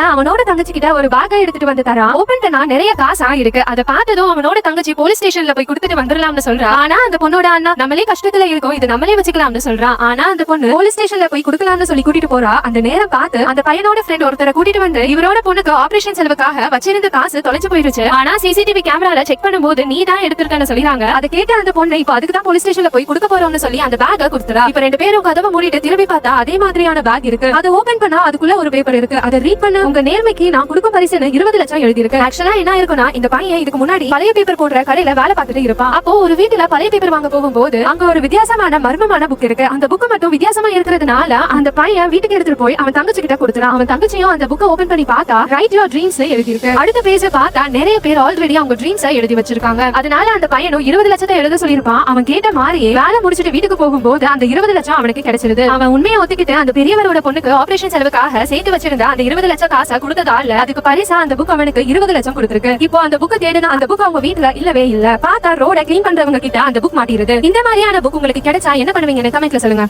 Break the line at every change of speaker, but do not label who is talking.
பார்த்தா அவனோட தங்கச்சி கிட்ட ஒரு பேக்கை எடுத்துட்டு வந்து தரான். ஓபன் பண்ணா நிறைய காசா இருக்கு. அதை பார்த்ததும் அவனோட தங்கச்சி போலீஸ் ஸ்டேஷன்ல போய் கொடுத்துட்டு வந்துடலாம்னு சொல்றா. ஆனா அந்த பொண்ணோட அண்ணா நம்மளே கஷ்டத்துல இருக்கோம். இது நம்மளே வச்சுக்கலாம்னு சொல்றான் ஆனா அந்த பொண்ணு போலீஸ் ஸ்டேஷன்ல போய் கொடுக்கலாம்னு சொல்லி கூட்டிட்டு போறா. அந்த நேரம் பார்த்து அந்த பையனோட ஃப்ரெண்ட் ஒருத்தரை கூட்டிட்டு வந்து இவரோட பொண்ணுக்கு ஆபரேஷன் செலவுக்காக வச்சிருந்த காசு தொலைச்சு போயிருச்சு. ஆனா சிசிடிவி கேமரால செக் பண்ணும்போது நீ தான் எடுத்திருக்கன்னு சொல்லிறாங்க. அதை கேட்ட அந்த பொண்ணு இப்ப அதுக்கு தான் போலீஸ் ஸ்டேஷன்ல போய் கொடுக்க போறோம்னு சொல்லி அந்த பேக்க கொடுத்துறா. இப்ப ரெண்டு பேரும் கதவை மூடிட்டு திரும்பி பார்த்தா அதே மாதிரியான பேக் இருக்கு. அதை ஓபன் பண்ணா அதுக்குள்ள ஒரு பேப்பர் இருக்கு. அதை ரீட் பண்ண. உங்க நேர்மைக்கு நான் கொடுக்கும் பரிசுன்னு இருபது லட்சம் எழுதி இருக்கு ஆக்சுவலா என்ன இருக்கும்னா இந்த பையன் இதுக்கு முன்னாடி பழைய பேப்பர் போடுற கடையில வேலை பார்த்துட்டு இருப்பான். அப்போ ஒரு வீட்டுல பழைய பேப்பர் வாங்க போகும்போது அங்க ஒரு வித்தியாசமான மர்மமான புக் இருக்கு. அந்த புக் மட்டும் வித்தியாசமா இருக்கிறதுனால அந்த பையன் வீட்டுக்கு எடுத்துட்டு போய் அவன் தங்கச்சி கிட்ட கொடுத்துறான். அவன் தங்கச்சியும் அந்த புக்கை ஓபன் பண்ணி பார்த்தா ரைட் யோர் ட்ரீம்ஸ் எழுதி இருக்கு அடுத்த பேஜ பார்த்தா நிறைய பேர் ஆல்ரெடி அவங்க ட்ரீம்ஸ் எழுதி வச்சிருக்காங்க. அதனால அந்த பையனும் இருபது லட்சத்தை எழுத சொல்லியிருப்பான். அவன் கேட்ட மாதிரியே வேலை முடிச்சிட்டு வீட்டுக்கு போகும்போது அந்த இருபது லட்சம் அவனுக்கு கிடைச்சிருது. அவன் உண்மையை ஒத்துக்கிட்டு அந்த பெரியவரோட பொண்ணுக்கு ஆபரேஷன் செலவுக்காக சேர்த்து வச்சிருந்த அந்த இருபது லட்சம் காசை இல்ல? அதுக்கு பரிசா அந்த புக் அவனுக்கு இருபது லட்சம் கொடுத்திருக்கு. இப்போ அந்த புக் தேடுனா அந்த புக் அவங்க வீட்டுல இல்லவே இல்ல. பார்த்தா ரோட கிளீன் பண்றவங்க கிட்ட அந்த புக் மாட்டிருது இந்த மாதிரியான புக் உங்களுக்கு கிடைச்சா என்ன பண்ணுவீங்கன்னு கமெண்ட்ல சொல்லுங்க.